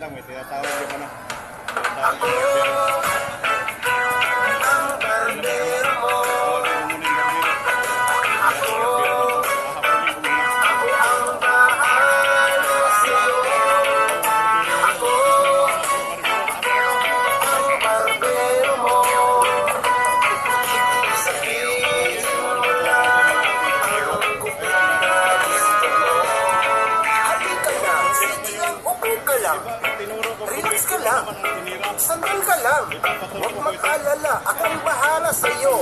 lang, may tinatawag yung ano. Lang. Relax ka lang. ang. Sandal ka lang. Huwag mag-alala, akong bahala sa'yo.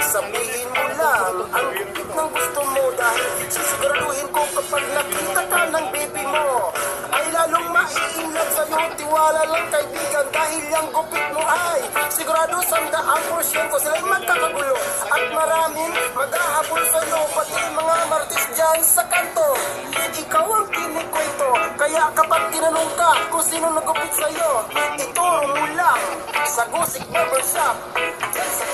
Sabihin mo lang ang gupit ng gusto mo dahil sisiguraduhin ko kapag nakita ka ng baby mo ay lalong maiinlag sa'yo. Tiwala lang kaibigan dahil yung gupit mo ay sigurado sandaan porsyento sila'y magkakagulo at maraming maghahabol sa'yo pati mga martis dyan sa kanto. Ikaw ang kinikwento kaya kapag tinanong ka kung sino nagupit sa'yo ituro mo lang sa Gusik Barbershop. Dyan sa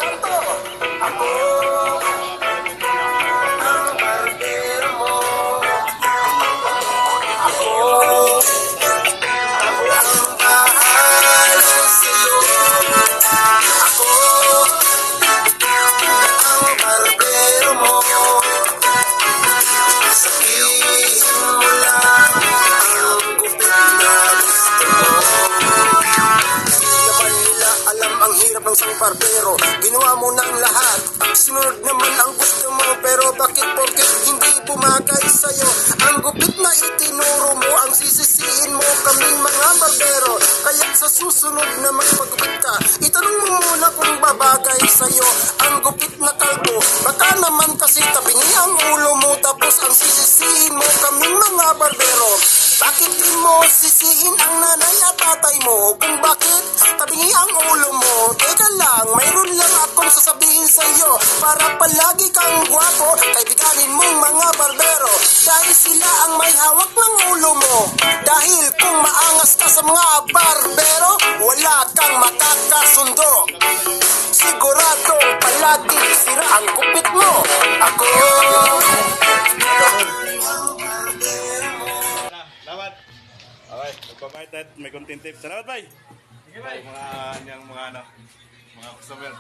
ang hirap ng isang barbero. Ginawa mo ng lahat. Sinunod naman ang gusto mo. Pero bakit? Porket hindi bumagay sa'yo? Ang gupit na itinuro mo Ang sisisiin mo kaming mga barbero. Kaya sa susunod na magpagupit ka Itanong mo muna kung babagay sa'yo Ang gupit na kalbo. Baka naman kasi tabingi ang ulo mo Tapos ang sisisiin mo kaming mga barbero. Bakit di mo sisihin ang nanay at tatay mo? Kung bakit tabingi ang ulo mo? Teka lang, mayroon lang akong sasabihin sa iyo Para palagi kang gwapo, kaibiganin mong mga barbero Dahil sila ang may hawak ng ulo mo Dahil kung maangas ka sa mga barbero Wala kang makakasundo Sigurado palagi sira ang kupit mo Ako Salamat. Okay, nagpapahit at may content tips. Salamat, bay. Mga, yung mga ano, mga customer.